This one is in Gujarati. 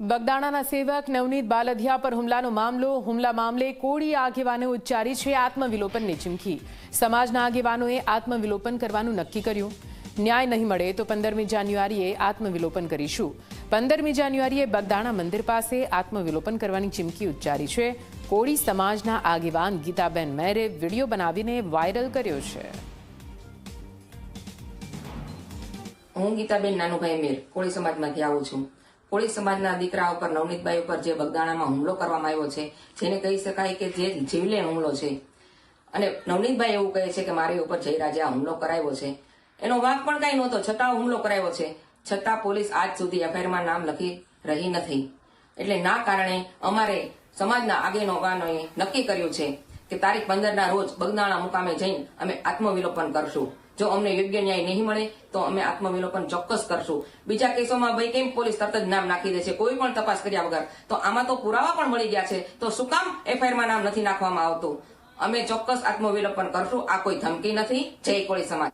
બગદાણાના સેવક નવનીત બાલધિયા પર હુમલાનો મામલો, હુમલા મામલે કોળી આગેવાને ઉચ્ચારી છે આત્મવિલોપનની ચીમકી. સમાજના આગેવાનોએ આત્મવિલોપન કરવાનું નક્કી કર્યું. ન્યાય નહીં મળે તો પંદરમી જાન્યુઆરીએ આત્મવિલોપન કરીશું. પંદરમી જાન્યુઆરીએ બગદાણા મંદિર પાસે આત્મવિલોપન કરવાની ચીમકી ઉચ્ચારી છે. કોળી સમાજના આગેવાન ગીતાબેન મેરે વીડિયો બનાવીને વાયરલ કર્યો છે. હું ગીતાબેન નાનુભાઈ મેર, કોળી સમાજમાંથી આવું છું. કોળી સમાજના દીકરા ઉપર, નવનીતભાઈ ઉપર જે બગદાણામાં હુમલો કરવામાં આવ્યો છે, જેને કહી શકાય કે જે જીવલેણ હુમલો છે. અને નવનીતભાઈ એવું કહે છે કે મારી ઉપર જયરાજે આ હુમલો કરાવ્યો છે. એનો વાંક પણ કઈ નહોતો, છતાં હુમલો કરાવ્યો છે. છતાં પોલીસ આજ સુધી એફઆઈઆરમાં નામ લખી રહી નથી. એટલે ના કારણે અમારે સમાજના આગેવાનોએ નક્કી કર્યું છે કે તારીખ પંદરના રોજ બગદાણા મુકામે જઈને અમે આત્મવિલોપન કરશું. જો અમને યોગ્ય ન્યાય નહીં મળે, તો અમે આત્મવિલોપન ચોક્કસ કરશું. બીજા કેસોમાં ભાઈ કેમ પોલીસ તરત જ નામ નાખી દે છે? કોઈ પણ તપાસ કર્યા વગર. તો આમાં તો પુરાવા પણ મળી ગયા છે. તો શું કામ એફઆઈઆરમાં નામ નથી નાખવામાં આવતું? અમે ચોક્કસ આત્મવિલોપન કરશું. આ કોઈ ધમકી નથી. જય કોળી સમાજ.